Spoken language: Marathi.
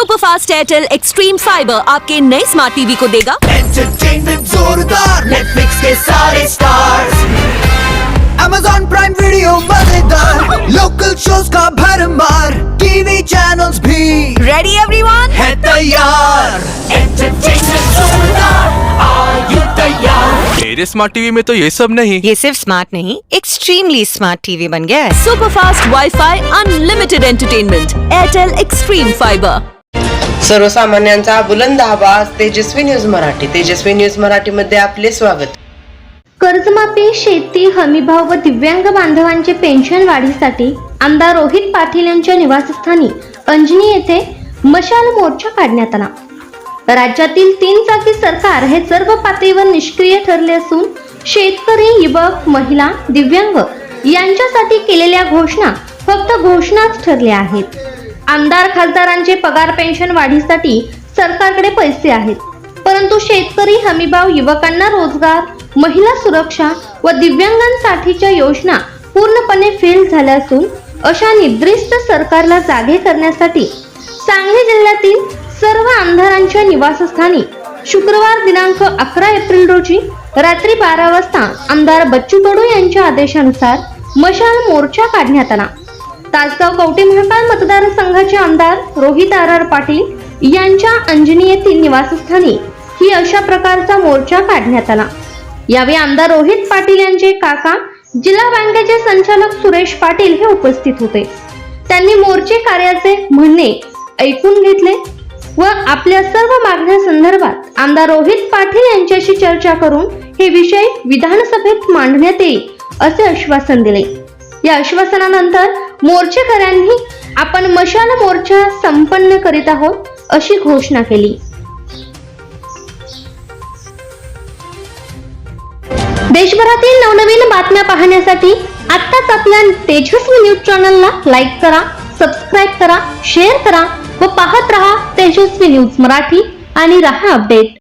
Super fast Airtel extreme fibre आपके नए स्मार्ट टीवी को देगा। एंटरटेनमेंट जोरदार नेटफ्लिक्स के सारे स्टार्स Amazon प्राइम वीडियो मज़ेदार लोकल शोज़ का भरमार टीवी चैनल्स भी। रेडी एवरीवन है तैयार। एंटरटेनमेंट जोरदार are you तैयार? मेरे स्मार्ट टीवी में तो ये सब नहीं। ये सिर्फ़ स्मार्ट नहीं एक्सट्रीमली स्मार्ट टीवी बन गया है। Super fast wifi unlimited entertainment Airtel extreme fibre सर्वसामान्यांचा बुलंद आवाज तेजस्वी न्यूज मराठी. तेजस्वी न्यूज मराठी मध्ये आपले स्वागत. कर्जमाफी शेती हमीभाव व दिव्यांग बांधवांचे पेन्शन वाढीसाठी आमदार रोहित पाटील यांच्या निवासस्थानी अंजनी येथे मशाल मोर्चा काढण्यात आला. राज्यातील तीन चाकी सरकार हे सर्व पातळीवर निष्क्रिय ठरले असून शेतकरी युवक महिला दिव्यांग यांच्यासाठी केलेल्या घोषणा फक्त घोषणाच ठरल्या आहेत. आमदार खासदारांचे पगार पेन्शन वाढीसाठी सरकारकडे पैसे आहेत. परंतु शेतकरी हमीभाव युवकांना रोजगार महिला सुरक्षा व दिव्यांगांसाठीच्या योजना पूर्णपणे फेल झाल्या असून अशा निद्रिस्त सरकारला जागे करण्यासाठी सांगली जिल्ह्यातील सर्व आमदारांच्या निवासस्थानी शुक्रवार दिनांक अकरा एप्रिल रोजी रात्री बारा वाजता आमदार बच्चू कडू यांच्या आदेशानुसार मशाल मोर्चा काढण्यात आला. तासगाव कवटे महाकाळ मतदारसंघाचे आमदार रोहित आर आर पाटील यांच्या अंजनी येथील निवासस्थानी ही अशा प्रकारचा मोर्चा काढण्यात आला. यावेळी आमदार रोहित पाटील यांचे काका जिल्हा बँकेचे संचालक सुरेश पाटील हे उपस्थित होते. त्यांनी मोर्चे कार्याचे म्हणणे ऐकून घेतले व आपल्या सर्व मागण्या संदर्भात आमदार रोहित पाटील यांच्याशी चर्चा करून हे विषय विधानसभेत मांडण्यात येईल असे आश्वासन दिले. या आश्वासनानंतर मोर्चेकऱ्यांनी आपण मशाल मोर्चा संपन्न करीत आहोत अशी घोषणा केली. देशभरातील नवनवीन बातम्या पाहण्यासाठी आत्ताच आपल्या तेजस्वी न्यूज चॅनलला लाईक करा सबस्क्राईब करा शेअर करा व पाहत रहा तेजस्वी न्यूज मराठी आणि रहा अपडेट.